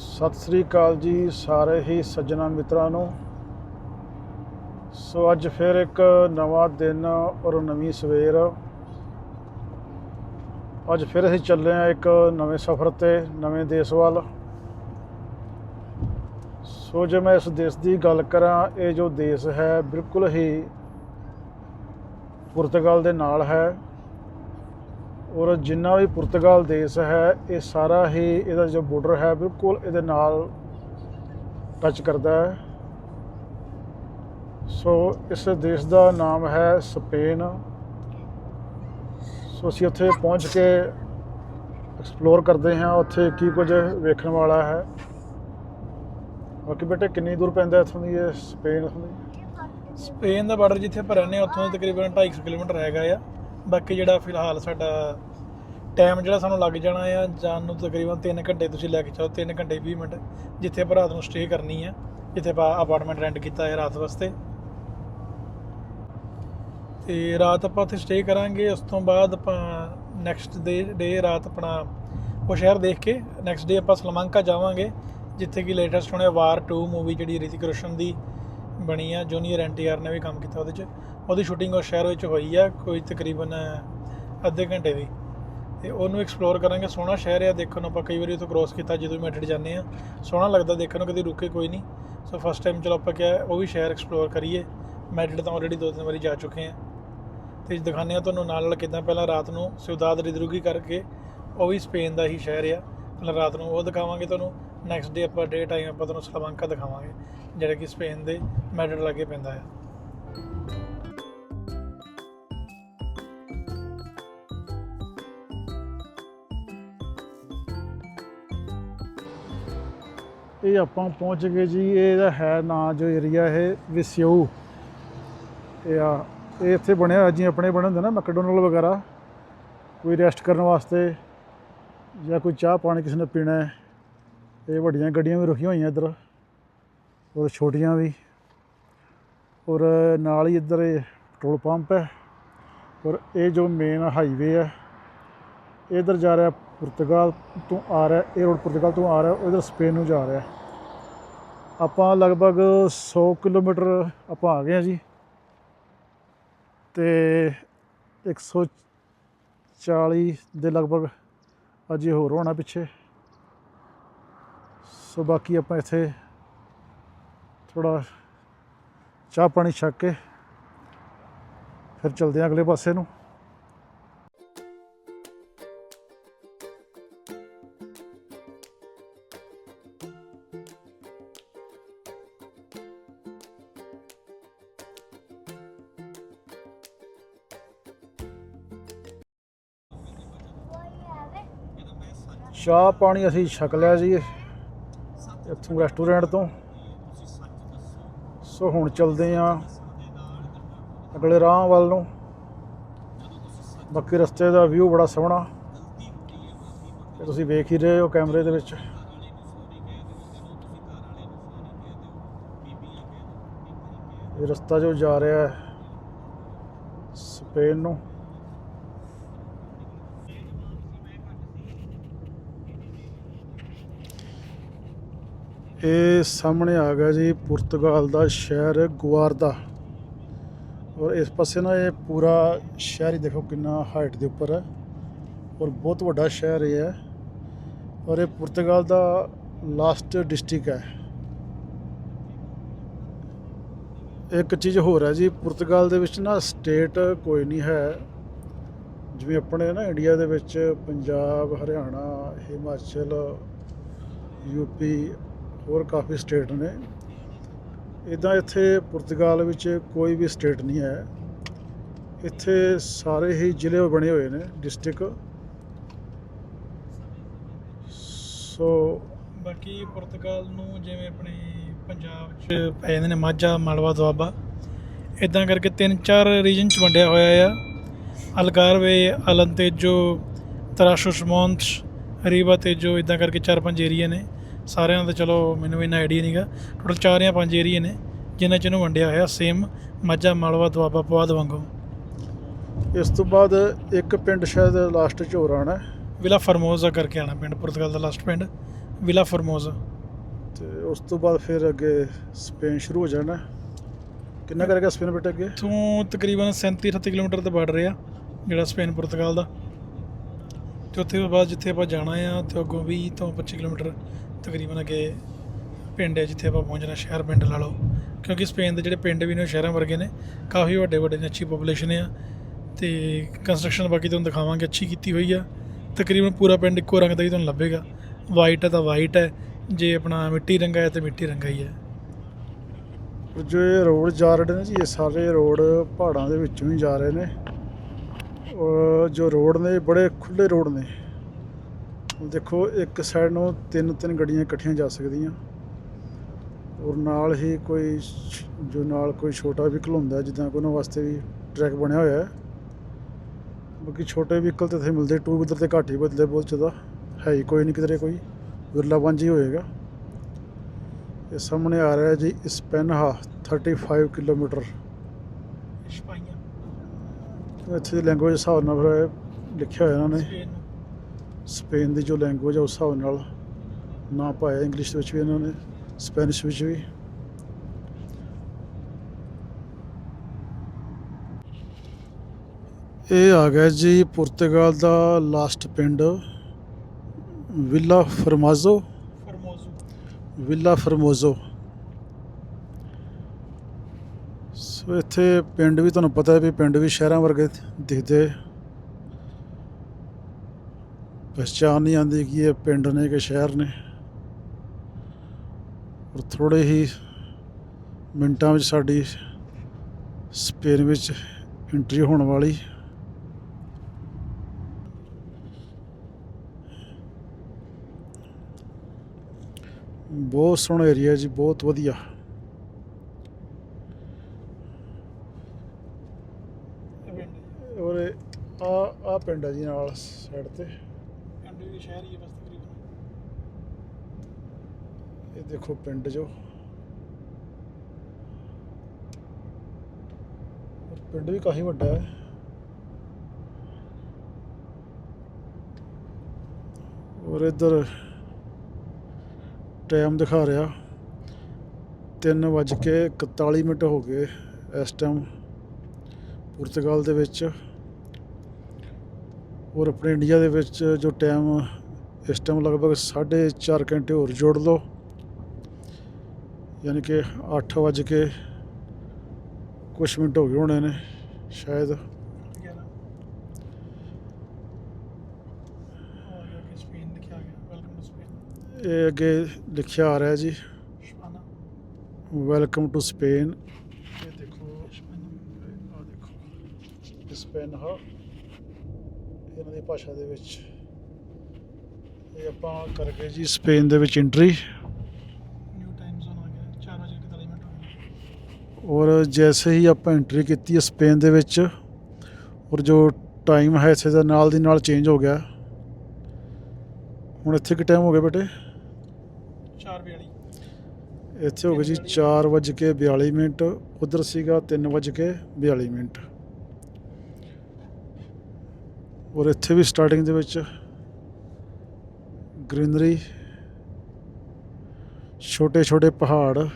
ਸਤਿ ਸ੍ਰੀ ਅਕਾਲ ਜੀ ਸਾਰੇ ਹੀ ਸੱਜਣਾ ਮਿੱਤਰਾਂ ਨੂੰ। ਸੋ ਅੱਜ ਫਿਰ ਇੱਕ ਨਵਾਂ ਦਿਨ ਔਰ ਨਵੀਂ ਸਵੇਰ। ਅੱਜ ਫਿਰ ਅਸੀਂ ਚੱਲੇ ਆ ਇੱਕ ਨਵੇਂ ਸਫ਼ਰ ਤੇ, ਨਵੇਂ ਦੇਸ਼ ਵੱਲ। ਸੋ ਜੇ ਮੈਂ ਇਸ ਦੇਸ਼ ਦੀ ਗੱਲ ਕਰਾਂ, ਇਹ ਜੋ ਦੇਸ਼ ਹੈ, ਬਿਲਕੁਲ ਹੀ ਪੁਰਤਗਾਲ ਦੇ ਨਾਲ ਹੈ। ਔਰ ਜਿੰਨਾ ਵੀ ਪੁਰਤਗਾਲ ਦੇਸ਼ ਹੈ, ਇਹ ਸਾਰਾ ਹੀ ਇਹਦਾ ਜੋ ਬਾਰਡਰ ਹੈ, ਬਿਲਕੁਲ ਇਹਦੇ ਨਾਲ ਟੱਚ ਕਰਦਾ ਹੈ। ਸੋ ਇਸ ਦੇਸ਼ ਦਾ ਨਾਮ ਹੈ ਸਪੇਨ ਸੋ ਅਸੀਂ ਉੱਥੇ ਪਹੁੰਚ ਕੇ ਐਕਸਪਲੋਰ ਕਰਦੇ ਹਾਂ, ਉੱਥੇ ਕੀ ਕੁਝ ਵੇਖਣ ਵਾਲਾ ਹੈ। ਬਾਕੀ ਬੇਟੇ, ਕਿੰਨੀ ਦੂਰ ਪੈਂਦਾ ਇੱਥੋਂ ਦੀ ਇਹ ਸਪੇਨ ਇੱਥੋਂ ਦੀ? ਸਪੇਨ ਦਾ ਬਾਰਡਰ ਜਿੱਥੇ ਆਪਾਂ ਰਹਿੰਦੇ ਹਾਂ, ਉੱਥੋਂ ਦੇ ਤਕਰੀਬਨ 250 ਕਿਲੋਮੀਟਰ ਹੈਗਾ ਆ। ਬਾਕੀ ਜਿਹੜਾ ਫਿਲਹਾਲ ਸਾਡਾ ਟਾਈਮ ਜਿਹੜਾ ਸਾਨੂੰ ਲੱਗ ਜਾਣਾ ਆ, ਜਾਣ ਨੂੰ ਤਕਰੀਬਨ 3 ਘੰਟੇ ਤੁਸੀਂ ਲੈ ਕੇ ਚਾਹੋ 3 ਘੰਟੇ 20 ਮਿੰਟ, ਜਿੱਥੇ ਆਪਾਂ ਰਾਤ ਨੂੰ ਸਟੇ ਕਰਨੀ ਆ, ਜਿੱਥੇ ਆਪਾਂ ਅਪਾਰਟਮੈਂਟ ਰੈਂਟ ਕੀਤਾ ਹੈ ਰਾਤ ਵਾਸਤੇ। ਤੇ ਰਾਤ ਆਪਾਂ ਉੱਥੇ ਸਟੇ ਕਰਾਂਗੇ, ਉਸ ਤੋਂ ਬਾਅਦ ਆਪਾਂ ਨੈਕਸਟ ਡੇ ਡੇ ਰਾਤ ਆਪਣਾ ਉਹ ਸ਼ਹਿਰ ਦੇਖ ਕੇ ਨੈਕਸਟ ਡੇ ਆਪਾਂ ਸਲਮਾਂਕਾ ਜਾਵਾਂਗੇ, ਜਿੱਥੇ ਕਿ ਲੇਟੈਸਟ ਹੁਣੇ ਵਾਰ 2 ਮੂਵੀ ਜਿਹੜੀ ਰਿਤਿਕ ਰੋਸ਼ਨ ਦੀ ਬਣੀ ਆ ਜੂਨੀਅਰ ਐਨਟੀਆਰ ਨੇ ਵੀ ਕੰਮ ਕੀਤਾ ਉਹਦੇ 'ਚ। ਉਹਦੀ ਸ਼ੂਟਿੰਗ ਉਸ ਸ਼ਹਿਰ ਵਿੱਚ ਹੋਈ ਆ, ਕੋਈ ਤਕਰੀਬਨ ਅੱਧੇ ਘੰਟੇ ਦੀ। ਤੇ ਉਹਨੂੰ ਐਕਸਪਲੋਰ ਕਰਾਂਗੇ। ਸੋਹਣਾ ਸ਼ਹਿਰ ਆ, ਦੇਖਣ ਨੂੰ ਆਪਾਂ ਕਈ ਵਾਰੀ ਉੱਥੋਂ ਕ੍ਰੋਸ ਕੀਤਾ, ਜਦੋਂ ਵੀ ਮੈਟਡ ਜਾਂਦੇ ਆ। ਸੋਹਣਾ ਲੱਗਦਾ ਦੇਖਣ ਨੂੰ, ਕਦੀ ਰੁਕੇ ਕੋਈ ਨਹੀਂ। ਸੋ ਫਸਟ ਟਾਈਮ ਚਲੋ ਆਪਾਂ ਕਿਹਾ, ਉਹ ਵੀ ਸ਼ਹਿਰ ਐਕਸਪਲੋਰ ਕਰੀਏ। ਮੈਟਡ ਤਾਂ ਆਲਰੇਡੀ ਦੋ ਤਿੰਨ ਵਾਰੀ ਜਾ ਚੁੱਕੇ ਆ। ਤੇ ਦਿਖਾਉਂਦੇ ਆ ਤੁਹਾਨੂੰ ਨਾਲ ਨਾਲ ਕਿਦਾਂ ਪਹਿਲਾਂ ਰਾਤ ਨੂੰ ਸਿਉਦਾਦ ਰਿਦਰੂਗੀ ਕਰਕੇ, ਉਹ ਵੀ ਸਪੇਨ ਦਾ ਹੀ ਸ਼ਹਿਰ ਆ। ਪਹਿਲਾਂ ਰਾਤ ਨੂੰ ਉਹ ਦਿਖਾਵਾਂਗੇ ਤੁਹਾਨੂੰ। ਨੈਕਸਟ ਡੇ ਆਪਾਂ ਡੇ ਟਾਈਮ ਆਪਾਂ ਤੁਹਾਨੂੰ ਸਲਾਮਾਂਕਾ ਦਿਖਾਵਾਂਗੇ, ਜਿਹੜਾ ਕਿ ਸਪੇਨ ਦੇ ਮੈਡਲ ਲਾਗੇ ਪੈਂਦਾ ਆ। ਇਹ ਆਪਾਂ ਪਹੁੰਚ ਗਏ ਜੀ ਇਹਦਾ ਹੈ ਨਾਂ ਜੋ ਏਰੀਆ ਇਹ ਵਿਸਿਓ ਇਹ ਆ, ਇਹ ਇੱਥੇ ਬਣਿਆ ਹੋਇਆ ਜੀ, ਆਪਣੇ ਬਣੇ ਹੁੰਦੇ ਨਾ ਮੈਕਡੋਨਲ ਵਗੈਰਾ। ਕੋਈ ਰੈਸਟ ਕਰਨ ਵਾਸਤੇ ਜਾਂ ਕੋਈ ਚਾਹ ਪਾਣੀ ਕਿਸੇ ਨੇ ਪੀਣਾ ਹੈ। ਇਹ ਵੱਡੀਆਂ ਗੱਡੀਆਂ ਵੀ ਰੁਕੀਆਂ ਹੋਈਆਂ ਇੱਧਰ, ਔਰ ਛੋਟੀਆਂ ਵੀ। ਔਰ ਨਾਲ ਹੀ ਇੱਧਰ ਇਹ ਪੈਟਰੋਲ ਪੰਪ ਹੈ, ਔਰ ਇਹ ਜੋ ਮੇਨ ਹਾਈਵੇ ਹੈ ਇਧਰ ਜਾ ਰਿਹਾ ਪੁਰਤਗਾਲ ਤੋਂ ਆ ਰਿਹਾ, ਇਹ ਰੋਡ ਪੁਰਤਗਾਲ ਤੋਂ ਆ ਰਿਹਾ ਇਧਰ ਸਪੇਨ ਨੂੰ ਜਾ ਰਿਹਾ। ਆਪਾਂ ਲਗਭਗ 100 ਕਿਲੋਮੀਟਰ ਆਪਾਂ ਆ ਗਏ ਆ ਜੀ ਤੇ 140 ਦੇ ਲਗਭਗ ਅਜੇ ਹੋਰ ਹੋਣਾ ਪਿੱਛੇ। ਸੋ ਬਾਕੀ ਆਪਾਂ ਇੱਥੇ ਥੋੜਾ ਚਾਹ ਪਾਣੀ ਛੱਕ ਕੇ ਫਿਰ ਚਲਦੇ ਹਾਂ ਅਗਲੇ ਪਾਸੇ ਨੂੰ। ਚਾਹ ਪਾਣੀ ਅਸੀਂ ਛਕ ਲਿਆ ਜੀ ਇੱਥੋਂ ਰੈਸਟੋਰੈਂਟ ਤੋਂ। ਸੋ ਹੁਣ ਚੱਲਦੇ ਆਂ ਅਗਲੇ ਰਾਹ ਵੱਲ ਨੂੰ। ਬਾਕੀ ਰਸਤੇ ਦਾ ਵਿਊ ਬੜਾ ਸੋਹਣਾ। ਤੁਸੀਂ ਵੇਖ ਹੀ ਰਹੇ ਹੋ ਕੈਮਰੇ ਦੇ ਵਿੱਚ। ਇਹ ਰਸਤਾ ਜੋ ਜਾ ਰਿਹਾ ਹੈ ਸਪੇਨ ਨੂੰ। ਇਹ ਸਾਹਮਣੇ ਆ ਗਿਆ ਜੀ ਪੁਰਤਗਾਲ ਦਾ ਸ਼ਹਿਰ ਗੁਆਰਦਾ। ਔਰ ਇਸ ਪਾਸੇ ਨਾ ਇਹ ਪੂਰਾ ਸ਼ਹਿਰ ਹੀ ਦੇਖੋ ਕਿੰਨਾ ਹਾਈਟ ਦੇ ਉੱਪਰ ਹੈ। ਔਰ ਬਹੁਤ ਵੱਡਾ ਸ਼ਹਿਰ ਇਹ ਹੈ। ਔਰ ਇਹ ਪੁਰਤਗਾਲ ਦਾ ਲਾਸਟ ਡਿਸਟ੍ਰਿਕਟ ਹੈ। ਇੱਕ ਚੀਜ਼ ਹੋਰ ਹੈ ਜੀ, ਪੁਰਤਗਾਲ ਦੇ ਵਿੱਚ ਨਾ ਸਟੇਟ ਕੋਈ ਨਹੀਂ ਹੈ। ਜਿਵੇਂ ਆਪਣੇ ਨਾ ਇੰਡੀਆ ਦੇ ਵਿੱਚ ਪੰਜਾਬ, ਹਰਿਆਣਾ, ਹਿਮਾਚਲ ਯੂਪੀ ਹੋਰ ਕਾਫੀ ਸਟੇਟ ਨੇ। ਇਦਾਂ ਇੱਥੇ ਪੁਰਤਗਾਲ ਵਿੱਚ ਕੋਈ ਵੀ ਸਟੇਟ ਨਹੀਂ ਹੈ। ਇੱਥੇ ਸਾਰੇ ਹੀ ਜ਼ਿਲ੍ਹੇ ਬਣੇ ਹੋਏ ਨੇ, ਡਿਸਟ੍ਰਿਕਟ। ਸੋ ਬਾਕੀ ਪੁਰਤਗਾਲ ਨੂੰ ਜਿਵੇਂ ਆਪਣੇ ਪੰਜਾਬ 'ਚ ਪੈ ਜਾਂਦੇ ਨੇ ਮਾਝਾ, ਮਾਲਵਾ, ਦੁਆਬਾ ਇਦਾਂ ਕਰਕੇ ਤਿੰਨ ਚਾਰ ਰੀਜਨ 'ਚ ਵੰਡਿਆ ਹੋਇਆ ਆ। ਅਲਗਾਰਵੇ ਅਲੰਤੇਜੋ ਤਰਾਸ਼ੁਸ ਮੌਂਟਸ ਰੀਵਾ ਤੇਜੋ ਇਦਾਂ ਕਰਕੇ ਚਾਰ ਪੰਜ ਏਰੀਆ ਨੇ। ਸਾਰਿਆਂ ਦਾ ਚਲੋ ਮੈਨੂੰ ਇੰਨਾ ਆਈਡੀਆ ਨਹੀਂਗਾ ਟੋਟਲ ਚਾਰ ਜਾਂ ਪੰਜ ਏਰੀਆ ਨੇ ਜਿਨ੍ਹਾਂ 'ਚ ਇਹਨੂੰ ਵੰਡਿਆ ਹੋਇਆ ਸੇਮ ਮਾਝਾ ਮਾਲਵਾ ਦੁਆਬਾ ਪੁਆਧ ਵਾਂਗੂ। ਇਸ ਤੋਂ ਬਾਅਦ ਇੱਕ ਪਿੰਡ ਸ਼ਾਇਦ ਲਾਸਟ 'ਚ ਹੋਰ ਆਉਣਾ। ਹੈ। ਵਿਲਾ ਫਰਮੋਜ਼ਾ ਕਰਕੇ ਆਣਾ ਪਿੰਡ ਪੁਰਤਗਾਲ ਦਾ ਲਾਸਟ ਪਿੰਡ ਵਿਲਾ ਫਰਮੋਜ਼ਾ ਤੇ ਉਸ ਤੋਂ ਬਾਅਦ ਫਿਰ ਅੱਗੇ ਸਪੇਨ ਸ਼ੁਰੂ ਹੋ ਜਾਣਾ। ਕਿੰਨਾ ਕਰੇਗਾ ਸਪੇਨ ਬੇਟੇ ਅੱਗੇ? ਤੋਂ ਤਕਰੀਬਨ 37 38 ਕਿਲੋਮੀਟਰ ਤੇ ਬਾਰਡਰ ਆ ਜਿਹੜਾ ਸਪੇਨ ਪੁਰਤਗਾਲ ਦਾ। ਤੇ ਉੱਥੇ ਤੋਂ ਬਾਅਦ ਜਿੱਥੇ ਆਪਾਂ ਜਾਣਾ ਆ ਤੇ ਅੱਗੋਂ 20 ਤੋਂ 25 ਕਿਲੋਮੀਟਰ ਤਕਰੀਬਨ ਅੱਗੇ ਪਿੰਡ ਹੈ ਜਿੱਥੇ ਆਪਾਂ ਪਹੁੰਚਣਾ ਸ਼ਹਿਰ ਪਿੰਡ ਲਾ ਲਓ। ਕਿਉਂਕਿ ਸਪੇਨ ਦੇ ਜਿਹੜੇ ਪਿੰਡ ਵੀ ਨੇ, ਉਹ ਸ਼ਹਿਰਾਂ ਵਰਗੇ ਨੇ। ਕਾਫੀ ਵੱਡੇ ਵੱਡੇ ਨੇ, ਅੱਛੀ ਪੋਪੂਲੇਸ਼ਨ ਆ। ਤੇ ਕੰਸਟਰਕਸ਼ਨ ਬਾਕੀ ਤੁਹਾਨੂੰ ਦਿਖਾਵਾਂਗੇ, ਅੱਛੀ ਕੀਤੀ ਹੋਈ ਆ। ਤਕਰੀਬਨ ਪੂਰਾ ਪਿੰਡ ਇੱਕੋ ਰੰਗ ਦਾ ਹੀ ਤੁਹਾਨੂੰ ਲੱਭੇਗਾ। ਵਾਈਟ ਹੈ ਤਾਂ ਵਾਈਟ ਹੈ। ਜੇ ਆਪਣਾ ਮਿੱਟੀ ਰੰਗਾ ਹੈ ਤੇ ਮਿੱਟੀ ਰੰਗਾ ਹੀ ਹੈ। ਜੋ ਇਹ ਰੋਡ ਜਾ ਰਹੇ ਨੇ ਜੀ, ਇਹ ਸਾਰੇ ਰੋਡ ਪਹਾੜਾਂ ਦੇ ਵਿੱਚੋਂ ਹੀ ਜਾ ਰਹੇ ਨੇ। ਔਰ ਜੋ ਰੋਡ ਨੇ ਬੜੇ ਖੁੱਲੇ ਰੋਡ ਨੇ। ਦੇਖੋ ਇੱਕ ਸਾਈਡ ਨੂੰ ਤਿੰਨ ਤਿੰਨ ਗੱਡੀਆਂ ਇਕੱਠੀਆਂ ਜਾ ਸਕਦੀਆਂ। ਔਰ ਨਾਲ ਹੀ ਕੋਈ ਜੋ ਨਾਲ ਕੋਈ ਛੋਟਾ ਵਹੀਕਲ ਹੁੰਦਾ ਜਿੱਦਾਂ ਕਿ ਉਹਨਾਂ ਵਾਸਤੇ ਵੀ ਟਰੈਕ ਬਣਿਆ ਹੋਇਆ ਹੈ। ਬਾਕੀ ਛੋਟੇ ਵਹੀਕਲ ਤੇ ਇੱਥੇ ਮਿਲਦੇ ਟੂ ਵੀਲਰ ਤੇ ਘੱਟ ਹੀ ਬਦਲੇ ਬਹੁਤ ਜ਼ਿਆਦਾ। ਹੈ ਹੀ ਕੋਈ ਨਹੀਂ ਕਿਧਰੇ ਕੋਈ। ਵਿਰਲਾਪੰਜ ਹੀ ਹੋਏਗਾ। ਇਹ ਸਾਹਮਣੇ ਆ ਰਿਹਾ ਜੀ ਸਪੈਨਹਾ 35 ਕਿਲੋਮੀਟਰ ਸ਼ਪਾਈਆਂ ਇੱਥੇ ਲੈਂਗੁਏਜ ਹਿਸਾਬ ਨਾਲ ਫਿਰ ਲਿਖਿਆ ਹੋਇਆ ਇਹਨਾਂ ਨੇ। ਸਪੇਨ ਦੀ ਜੋ ਲੈਂਗੁਏਜ ਆ ਉਸ ਹਿਸਾਬ ਨਾਲ ਨਾ ਪਾਇਆ ਇੰਗਲਿਸ਼ ਵਿੱਚ ਵੀ ਇਹਨਾਂ ਨੇ ਸਪੈਨਿਸ਼ ਵਿੱਚ ਵੀ। ਇਹ ਆ ਗਿਆ ਜੀ ਪੁਰਤਗਾਲ ਦਾ ਲਾਸਟ ਪਿੰਡ Vilar Formoso Formoso Vilar Formoso so ਇੱਥੇ ਪਿੰਡ ਵੀ ਤੁਹਾਨੂੰ ਪਤਾ ਹੈ ਵੀ ਪਿੰਡ ਵੀ ਸ਼ਹਿਰਾਂ ਵਰਗੇ ਦਿਖਦੇ। ਪਛਾਣ ਨਹੀਂ ਆਉਂਦੀ ਕਿ ਇਹ ਪਿੰਡ ਨੇ ਕਿ ਸ਼ਹਿਰ ਨੇ। ਔਰ ਥੋੜੇ ਹੀ ਮਿੰਟਾਂ ਵਿੱਚ ਸਾਡੀ ਸਪੇਨ ਵਿੱਚ ਐਂਟਰੀ ਹੋਣ ਵਾਲੀ। ਬਹੁਤ ਸੋਹਣਾ ਏਰੀਆ ਜੀ, ਬਹੁਤ ਵਧੀਆ। ਔਰ ਆ ਆ ਪਿੰਡ ਹੈ ਜੀ ਨਾਲ ਸਾਈਡ ਤੇ। ਸ਼ਹਿਰ ਹੀ ਹੈ ਬਸ ਤਕਰੀਬਨ। ਇਹ ਦੇਖੋ ਪਿੰਡ ਜੋ। ਪਿੰਡ ਵੀ ਕਾਫੀ ਵੱਡਾ ਹੈ। ਔਰ ਇੱਧਰ ਟਾਈਮ ਦਿਖਾ ਰਿਹਾ। 3 ਵੱਜ ਕੇ 41 ਮਿੰਟ ਹੋ ਗਏ ਇਸ ਟਾਈਮ ਪੁਰਤਗਾਲ ਦੇ ਵਿੱਚ। ਔਰ ਆਪਣੇ ਇੰਡੀਆ ਦੇ ਵਿੱਚ ਜੋ ਟਾਈਮ ਇਸ ਟਾਈਮ ਲਗਭਗ 4.5 ਘੰਟੇ ਹੋਰ ਜੋੜ ਲਓ। ਯਾਨੀ ਕਿ 8 ਵੱਜ ਕੇ ਕੁਛ ਮਿੰਟ ਹੋ ਗਏ ਹੋਣੇ ਨੇ ਸ਼ਾਇਦ। 11 ਆ ਗਿਆ ਕਿ ਸਪੇਨ ਲਿਖਿਆ ਗਿਆ ਵੈਲਕਮ ਟੂ ਸਪੇਨ। ਇਹ ਅੱਗੇ ਲਿਖਿਆ ਆ ਰਿਹਾ ਜੀ। Welcome to Spain. ਇਹ ਦੇਖੋ ਆ ਦੇਖੋ। ਸਪੇਨ ਹਾ। ਇਹਨਾਂ ਦੀ ਭਾਸ਼ਾ ਦੇ ਵਿੱਚ। ਇਹ ਆਪਾਂ ਕਰ ਗਏ ਜੀ ਸਪੇਨ ਦੇ ਵਿੱਚ ਐਂਟਰੀ ਨਿਊ ਟਾਈਮ ਜ਼ੋਨ ਆ ਗਿਆ 4:41 ਮਿੰਟ ਹੋ ਗਏ। ਔਰ ਜੈਸੇ ਹੀ ਆਪਾਂ ਐਂਟਰੀ ਕੀਤੀ ਹੈ ਸਪੇਨ ਦੇ ਵਿੱਚ ਔਰ ਜੋ ਟਾਈਮ ਹੈ ਇੱਥੇ ਦਾ ਨਾਲ ਦੀ ਨਾਲ ਚੇਂਜ ਹੋ ਗਿਆ। ਹੁਣ ਇੱਥੇ ਕਿ ਟਾਈਮ ਹੋ ਗਿਆ ਬੇਟੇ? 4:42 ਇੱਥੇ ਹੋ ਗਏ ਜੀ 4:42 ਮਿੰਟ ਉਧਰ ਸੀਗਾ 3:42 ਮਿੰਟ। ਔਰ ਇੱਥੇ ਵੀ ਸਟਾਰਟਿੰਗ ਦੇ ਵਿੱਚ ਗ੍ਰੀਨਰੀ ਛੋਟੇ ਛੋਟੇ ਪਹਾੜ ਕੋਈ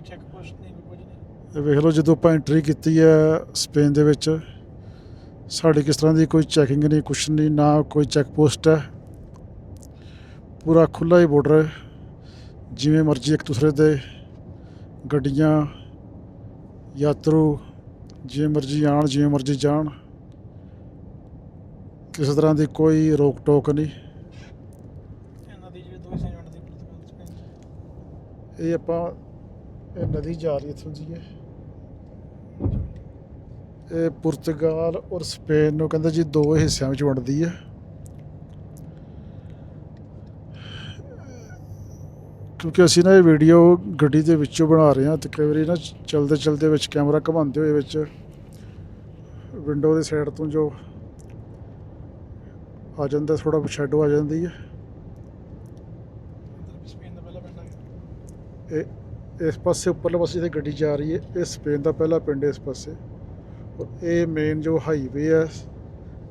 ਚੈੱਕ ਪੋਸਟ ਨਹੀਂ ਕੋਈ ਕੁਝ ਨਹੀਂ। ਵੇਖ ਲਓ ਜਦੋਂ ਆਪਾਂ ਐਂਟਰੀ ਕੀਤੀ ਹੈ ਸਪੇਨ ਦੇ ਵਿੱਚ ਸਾਡੀ ਕਿਸ ਤਰ੍ਹਾਂ ਦੀ ਕੋਈ ਚੈਕਿੰਗ ਨਹੀਂ ਕੁਛ ਨਹੀਂ ਨਾ ਕੋਈ ਚੈੱਕ ਪੋਸਟ ਹੈ। ਪੂਰਾ ਖੁੱਲਾ ਹੀ ਬਾਰਡਰ ਹੈ। ਜਿਵੇਂ ਮਰਜ਼ੀ ਇੱਕ ਦੂਸਰੇ ਦੇ ਗੱਡੀਆਂ ਯਾਤਰੂ ਜਿਵੇਂ ਮਰਜ਼ੀ ਆਣ ਜਿਵੇਂ ਮਰਜ਼ੀ ਜਾਣ। ਕਿਸੇ ਤਰ੍ਹਾਂ ਦੀ ਕੋਈ ਰੋਕ ਟੋਕ ਨਹੀਂ। ਇਹਨਾਂ ਦੀ ਦੋ। ਇਹ ਆਪਾਂ ਇਹ ਨਦੀ ਜਾ ਰਹੀ ਇੱਥੋਂ ਜੀ ਇਹ ਇਹ ਪੁਰਤਗਾਲ ਔਰ ਸਪੇਨ ਨੂੰ ਕਹਿੰਦੇ ਜੀ ਦੋ ਹਿੱਸਿਆਂ ਵਿੱਚ ਵੰਡਦੀ ਹੈ। ਕਿਉਂਕਿ ਅਸੀਂ ਨਾ ਇਹ ਵੀਡੀਓ ਗੱਡੀ ਦੇ ਵਿੱਚੋਂ ਬਣਾ ਰਹੇ ਹਾਂ ਤੇ ਕਈ ਵਾਰੀ ਨਾ ਚਲਦੇ ਚਲਦੇ ਵਿੱਚ ਕੈਮਰਾ ਘਮਾਉਂਦੇ ਹੋਏ ਵਿੱਚ ਵਿੰਡੋ ਦੇ ਸਾਈਡ ਤੋਂ ਜੋ ਆ ਜਾਂਦਾ ਥੋੜਾ ਸ਼ੈਡੋ ਆ ਜਾਂਦੀ ਹੈ। ਇਹ ਇਸ ਪਾਸੇ ਉੱਪਰਲੇ ਪਾਸੇ ਜਿੱਥੇ ਗੱਡੀ ਜਾ ਰਹੀ ਹੈ ਇਹ ਸਪੇਨ ਦਾ ਪਹਿਲਾ ਪਿੰਡ ਇਸ ਪਾਸੇ। ਔਰ ਇਹ ਮੇਨ ਜੋ ਹਾਈਵੇ ਹੈ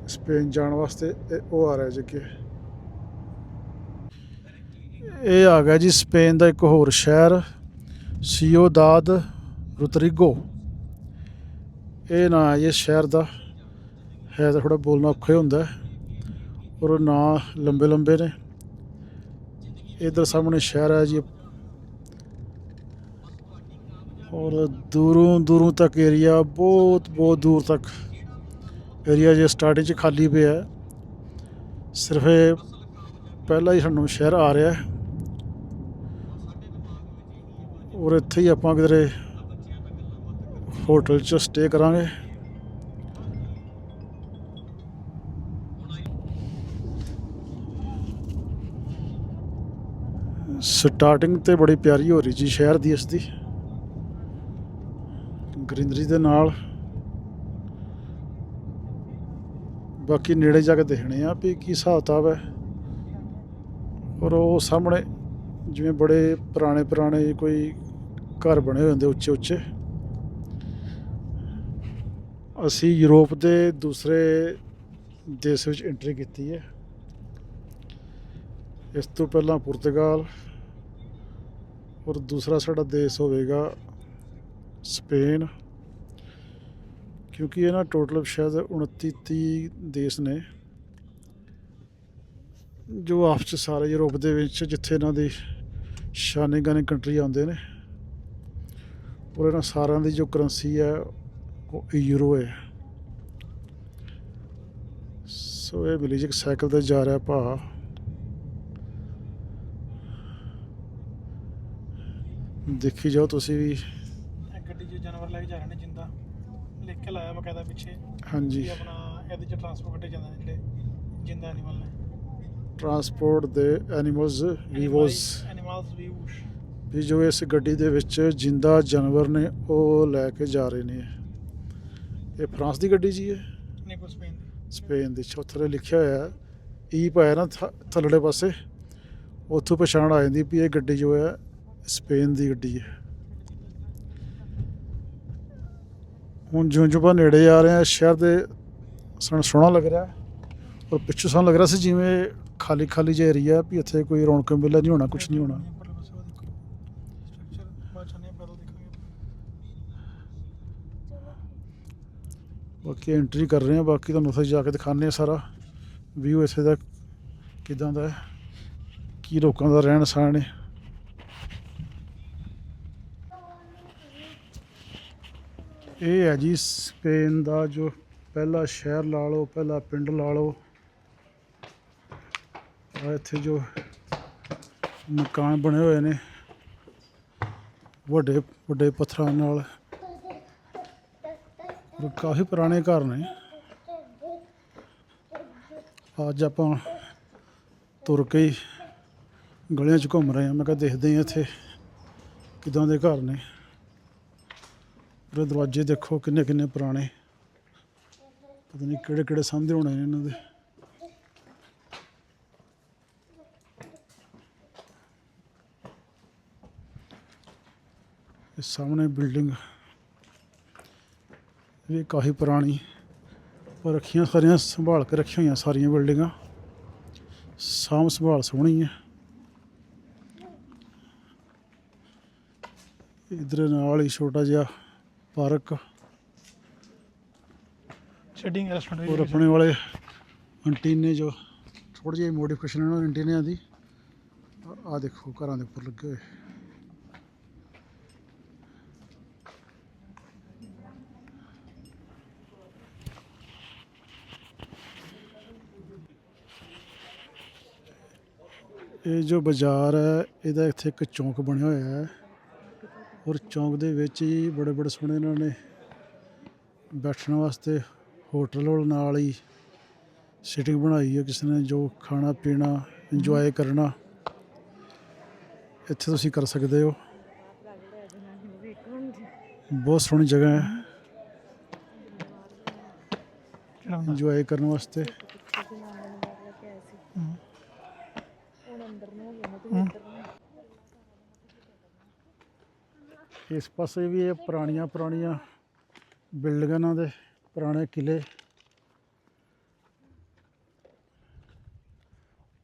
ਸਪੇਨ ਜਾਣ ਵਾਸਤੇ ਇਹ ਉਹ ਆ ਰਿਹਾ ਜੀ ਅੱਗੇ। ਇਹ ਆ ਗਿਆ ਜੀ, ਸਪੇਨ ਦਾ ਇੱਕ ਹੋਰ ਸ਼ਹਿਰ, ਸੀਓਦਾਦ ਰੁਤਰੀਗੋ। ਇਹ ਨਾਂ ਹੈ ਜੀ ਸ਼ਹਿਰ ਦਾ। ਹੈ ਤਾਂ ਥੋੜਾ ਬੋਲਣਾ ਔਖਾ ਹੁੰਦਾ ਔਰ ਨਾਂ ਲੰਬੇ ਲੰਬੇ ਨੇ। ਇਧਰ ਸਾਹਮਣੇ ਸ਼ਹਿਰ ਹੈ ਜੀ। ਔਰ ਦੂਰੋਂ ਦੂਰੋਂ ਤੱਕ ਏਰੀਆ, ਬਹੁਤ ਬਹੁਤ ਦੂਰ ਤੱਕ ਏਰੀਆ ਜੇ ਸਟਾਰਟਿੰਗ 'ਚ ਖਾਲੀ ਪਿਆ ਸਿਰਫ ਇਹ ਪਹਿਲਾ ਹੀ ਸਾਨੂੰ ਸ਼ਹਿਰ ਆ ਰਿਹਾ ਹੈ। ਔਰ ਇੱਥੇ ਹੀ ਆਪਾਂ ਕਿਧਰੇ ਹੋਟਲ 'ਚ ਸਟੇ ਕਰਾਂਗੇ। ਸਟਾਰਟਿੰਗ ਤੇ ਬੜੀ ਪਿਆਰੀ ਹੋ ਰਹੀ ਜੀ ਸ਼ਹਿਰ ਦੀ ਇਸ ਦੀ। ਗ੍ਰੀਨਰੀ ਦੇ ਨਾਲ। ਬਾਕੀ ਨੇੜੇ ਜਾ ਕੇ ਦੇਖਣੇ ਆ ਵੀ ਕੀ ਹਿਸਾਬ ਕਿਤਾਬ ਹੈ। ਔਰ ਉਹ ਸਾਹਮਣੇ ਜਿਵੇਂ ਬੜੇ ਪੁਰਾਣੇ ਪੁਰਾਣੇ ਕੋਈ ਘਰ ਬਣੇ ਹੋਏ ਹੁੰਦੇ ਉੱਚੇ ਉੱਚੇ। ਅਸੀਂ ਯੂਰਪ ਦੇ ਦੂਸਰੇ ਦੇਸ਼ ਵਿੱਚ ਐਂਟਰੀ ਕੀਤੀ ਹੈ। ਇਸ ਤੋਂ ਪਹਿਲਾਂ ਪੁਰਤਗਾਲ ਔਰ ਦੂਸਰਾ ਸਾਡਾ ਦੇਸ਼ ਹੋਵੇਗਾ ਸਪੇਨ, ਕਿਉਂਕਿ ਇਹ ਨਾ ਟੋਟਲ ਸ਼ਾਇਦ 29 30 ਦੇਸ਼ ਨੇ, ਜੋ ਆਪਸ ਚ ਸਾਰੇ ਯੂਰਪ ਦੇ ਵਿੱਚ ਜਿੱਥੇ ਇਹਨਾਂ ਦੀ ਸ਼ਾਨੇ ਗਾਨੇ ਕੰਟਰੀ ਆਉਂਦੇ ਨੇ। ਔਰ ਇਹਨਾਂ ਸਾਰਿਆਂ ਦੀ ਜੋ ਕਰੰਸੀ ਹੈ ਉਹ ਯੂਰੋ ਹੈ। ਸੋ ਇਹ ਵਿਲੇਜ ਇੱਕ ਸਾਈਕਲ ਤੇ ਜਾ ਰਿਹਾ ਭਾ। ਦੇਖੀ ਜਾਓ ਤੁਸੀਂ ਵੀ। ਗੱਡੀ 'ਚ ਜਾਨਵਰ ਲੈ ਕੇ ਜਾ ਰਹੇ ਨੇ ਜਿੰਦਾ। ਲਿਖ ਕੇ ਲਾਇਆ ਬਕਾਇਦਾ ਪਿੱਛੇ। ਹਾਂਜੀ। ਆਪਣਾ ਇਹਦੇ 'ਚ ਟਰਾਂਸਪੋਰਟ ਜਾਂਦੇ ਨੇ ਜਿਹੜੇ ਜਿੰਦਾ ਐਨੀਮਲ ਨੇ। ਟਰਾਂਸਪੋਰਟ ਦੇ ਐਨੀਮਲਸ ਵੀਵੋਸ ਐਨੀਮਲਸ ਵੀ ਉਸ਼ ਵੀ ਜੋ ਇਸ ਗੱਡੀ ਦੇ ਵਿੱਚ ਜਿੰਦਾ ਜਾਨਵਰ ਨੇ ਉਹ ਲੈ ਕੇ ਜਾ ਰਹੇ ਨੇ। ਇਹ ਫਰਾਂਸ ਦੀ ਗੱਡੀ ਜੀ ਹੈ ਨੇ ਕੋ ਸਪੇਨ ਦੀ। ਸਪੇਨ ਦੀ। ਚੌਥੇ ਲਿਖਿਆ ਹੋਇਆ। ਹੈ ਈ ਪਾਇਆ ਨਾ ਥੱਲੜੇ ਪਾਸੇ। ਉੱਥੋਂ ਪਛਾਣ ਆ ਜਾਂਦੀ ਵੀ ਇਹ ਗੱਡੀ ਜੋ ਹੈ ਸਪੇਨ ਦੀ ਗੱਡੀ ਹੈ। ਹੁਣ ਜਿਉਂ ਜਿਉਂ ਨੇੜੇ ਆ ਰਹੇ ਹਾਂ ਸ਼ਹਿਰ ਦੇ ਸਾਨੂੰ ਸੋਹਣਾ ਲੱਗ ਰਿਹਾ। ਔਰ ਪਿੱਛੋਂ ਸਾਨੂੰ ਲੱਗ ਰਿਹਾ ਸੀ ਜਿਵੇਂ ਖਾਲੀ ਖਾਲੀ ਜਿਹਾ ਏਰੀਆ ਵੀ ਇੱਥੇ ਕੋਈ ਰੌਣਕ ਮੇਲਾ ਨਹੀਂ ਹੋਣਾ ਕੁਝ ਨਹੀਂ ਹੋਣਾ। ਬਾਕੀ ਐਂਟਰੀ ਕਰ ਰਹੇ ਹਾਂ, ਬਾਕੀ ਤੁਹਾਨੂੰ ਉੱਥੇ ਜਾ ਕੇ ਦਿਖਾਉਂਦੇ ਹਾਂ ਸਾਰਾ। ਵਿਊ ਇੱਥੇ ਦਾ ਕਿਦਾਂ ਦਾ ਹੈ, ਕੀ ਲੋਕਾਂ ਦਾ ਰਹਿਣ ਸਹਿਣ ਹੈ। ਇਹ ਹੈ ਜੀ ਸਪੇਨ ਦਾ ਜੋ ਪਹਿਲਾ ਸ਼ਹਿਰ ਲਾ ਲਓ, ਪਹਿਲਾ ਪਿੰਡ ਲਾ ਲਓ। ਆ ਇੱਥੇ ਜੋ ਮਕਾਨ ਬਣੇ ਹੋਏ ਨੇ, ਵੱਡੇ ਵੱਡੇ ਪੱਥਰਾਂ ਨਾਲ। ਕਾਫੀ ਪੁਰਾਣੇ ਘਰ ਨੇ। ਅੱਜ ਆਪਾਂ ਤੁਰ ਕੇ ਹੀ ਗਲੀਆਂ 'ਚ ਘੁੰਮ ਰਹੇ ਹਾਂ। ਮੈਂ ਕਿਹਾ ਦੇਖਦੇ ਹਾਂ ਇੱਥੇ ਕਿਦਾਂ ਦੇ ਘਰ ਨੇ। ਉਹਦੇ ਦਰਵਾਜ਼ੇ ਦੇਖੋ ਕਿੰਨੇ ਕਿੰਨੇ ਪੁਰਾਣੇ। ਪਤਾ ਨਹੀਂ ਕਿਹੜੇ ਕਿਹੜੇ ਸੰਦੇ ਹੋਣੇ ਨੇ ਇਹਨਾਂ ਦੇ। ਇਹ ਸਾਹਮਣੇ ਬਿਲਡਿੰਗ ਵੀ ਕਾਫੀ ਪੁਰਾਣੀ ਪਰ ਰੱਖੀਆਂ ਸਾਰੀਆਂ ਸੰਭਾਲ ਕੇ ਰੱਖੀਆਂ ਹੋਈਆਂ ਸਾਰੀਆਂ ਬਿਲਡਿੰਗਾਂ। ਸਾਂਭ ਸੰਭਾਲ ਸੋਹਣੀ ਹੈ। ਇਧਰ ਨਾਲ ਹੀ ਛੋਟਾ ਜਿਹਾ ਪਾਰਕ। ਸ਼ੈਡਿੰਗ ਰੈਸਟੋਰੈਂਟ ਔਰ ਆਪਣੇ ਵਾਲੇ ਐਂਟੀਨੇ ਜੋ ਥੋੜੀ ਜਿਹੀ ਮੋਡੀਫਿਕੇਸ਼ਨ ਇਹਨਾਂ ਐਂਟੀਨਿਆਂ ਦੀ। ਆ ਦੇਖੋ ਘਰਾਂ ਦੇ ਉੱਪਰ ਲੱਗੇ ਹੋਏ। ਇਹ ਜੋ ਬਾਜ਼ਾਰ ਹੈ ਇਹਦਾ ਇੱਥੇ ਇੱਕ ਚੌਂਕ ਬਣਿਆ ਹੋਇਆ ਹੈ ਔਰ ਚੌਂਕ ਦੇ ਵਿੱਚ ਹੀ ਬੜੇ ਬੜੇ ਸੋਹਣੇ ਇਹਨਾਂ ਨੇ ਬੈਠਣ ਵਾਸਤੇ ਹੋਟਲ ਔਰ ਨਾਲ ਹੀ ਸਿਟਿੰਗ ਬਣਾਈ ਹੈ ਕਿਸੇ ਨੇ ਜੋ ਖਾਣਾ ਪੀਣਾ ਇੰਜੋਏ ਕਰਨਾ। ਇੱਥੇ ਤੁਸੀਂ ਕਰ ਸਕਦੇ ਹੋ। ਬਹੁਤ ਸੋਹਣੀ ਜਗ੍ਹਾ ਹੈ। ਇੰਜੋਏ ਕਰਨ ਵਾਸਤੇ। ਇਸ ਪਾਸੇ ਵੀ ਇਹ ਪੁਰਾਣੀਆਂ ਪੁਰਾਣੀਆਂ ਬਿਲਡਿੰਗਾਂ ਦੇ ਪੁਰਾਣੇ ਕਿਲੇ।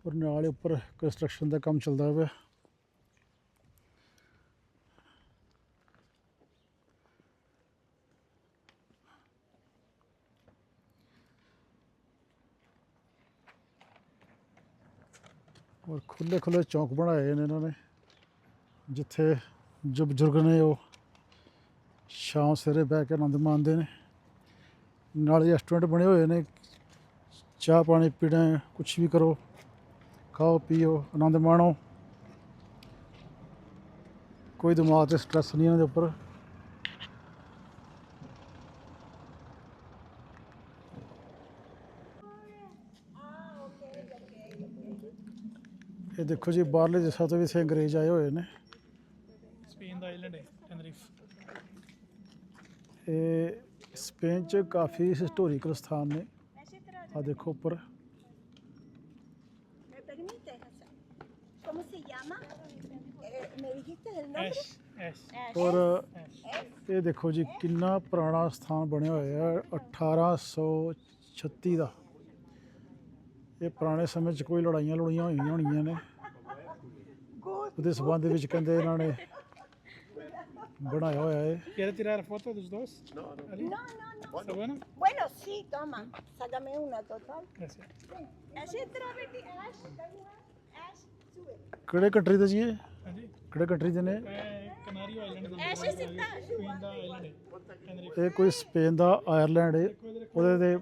ਔਰ ਨਾਲ ਉੱਪਰ ਕੰਸਟਰਕਸ਼ਨ ਦਾ ਕੰਮ ਚੱਲਦਾ ਪਿਆ। ਔਰ ਖੁੱਲੇ ਖੁੱਲੇ ਚੌਂਕ ਬਣਾਏ ਨੇ ਇਹਨਾਂ ਨੇ, ਜਿੱਥੇ ਜੋ ਬਜ਼ੁਰਗ ਨੇ ਉਹ ਸ਼ਾਮ ਸਵੇਰੇ ਬਹਿ ਕੇ ਆਨੰਦ ਮਾਣਦੇ ਨੇ। ਨਾਲ ਰੈਸਟੋਰੈਂਟ ਬਣੇ ਹੋਏ ਨੇ। ਚਾਹ ਪਾਣੀ ਪੀਣਾ ਕੁਝ ਵੀ ਕਰੋ, ਖਾਓ, ਪੀਓ, ਆਨੰਦ ਮਾਣੋ। ਕੋਈ ਦਿਮਾਗ ਤੇ ਸਟ੍ਰੈਸ ਨਹੀਂ ਇਹਨਾਂ ਦੇ ਉੱਪਰ। ਇਹ ਦੇਖੋ ਜੀ, ਬਾਹਰਲੇ ਦੇਸ਼ਾਂ ਤੋਂ ਵੀ ਇੱਥੇ ਅੰਗਰੇਜ਼ ਆਏ ਹੋਏ ਨੇ ਸਪੇਨ ਦਾ ਆਈਲੈਂਡ ਹੈ ਟੈਨਰੀਫ ਇਹ ਸਪੇਨ 'ਚ ਕਾਫੀ ਹਿਸਟੋਰੀਕਲ ਸਥਾਨ ਨੇ। ਆ ਦੇਖੋ ਉੱਪਰ। ਔਰ ਇਹ ਦੇਖੋ ਜੀ ਕਿੰਨਾ ਪੁਰਾਣਾ ਸਥਾਨ ਬਣਿਆ ਹੋਇਆ ਹੈ 1836 ਦਾ। ਇਹ ਪੁਰਾਣੇ ਸਮੇਂ 'ਚ ਕੋਈ ਲੜਾਈਆਂ ਲੜਾਈਆਂ ਹੋਈਆਂ ਹੋਣੀਆਂ ਨੇ। ਉਹਦੇ ਸਬੰਧ ਵਿੱਚ ਕਹਿੰਦੇ ਇਹਨਾਂ ਨੇ ਬਣਾਇਆ ਹੋਇਆ ਹੈ ¿Quieres tirar foto de los dos? No, No, no, no. ¿Está bueno? Bueno, sí, toma. Sácame una total. Gracias. Así strawberry ash. Ash, sube. ਕਿਹੜੇ ਕੰਟਰੀ ਦੇ ਜੀ ਇਹ ਹਾਂਜੀ ਕਿਹੜੇ ਕੰਟਰੀ ਦੇ ਨੇ ਇਹ ਕੋਈ ਸਪੇਨ ਦਾ ਆਇਰਲੈਂਡ ਹੈ ਉਹਦੇ ਦੇ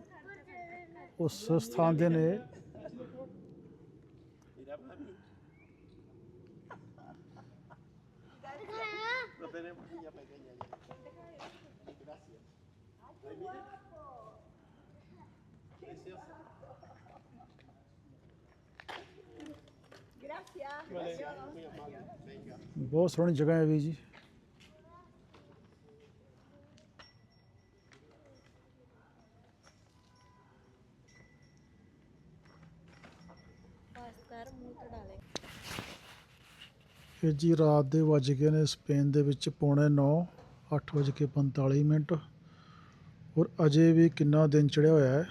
ਉਸ ਸਥਾਨ ਦੇ ਨੇ Gracias. Vale. ਬਹੁਤ ਸੋਹਣੀ ਜਗ੍ਹਾ ਹੈ ਵੀ ਜੀ। ਇਹ ਜੀ, ਰਾਤ ਦੇ ਵੱਜ ਗਏ ਨੇ ਸਪੇਨ ਦੇ ਵਿੱਚ ਪੌਣੇ 9 ਅੱਠ ਵੱਜ ਕੇ 45 ਮਿੰਟ। ਔਰ ਅਜੇ ਵੀ ਕਿੰਨਾ ਦਿਨ ਚੜਿਆ ਹੋਇਆ ਹੈ।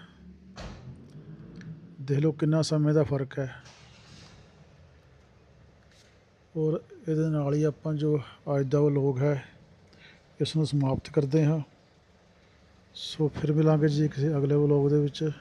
ਦੇਖ ਲਓ ਕਿੰਨਾ ਸਮੇਂ ਦਾ ਫ਼ਰਕ ਹੈ। ਔਰ ਇਹਦੇ ਨਾਲ ਹੀ ਆਪਾਂ ਜੋ ਅੱਜ ਦਾ ਵਲੋਗ ਹੈ, ਇਸ ਨੂੰ ਸਮਾਪਤ ਕਰਦੇ ਹਾਂ। ਸੋ ਫਿਰ ਮਿਲਾਂਗੇ ਜੀ ਕਿਸੇ ਅਗਲੇ ਵਲੋਗ ਦੇ ਵਿੱਚ।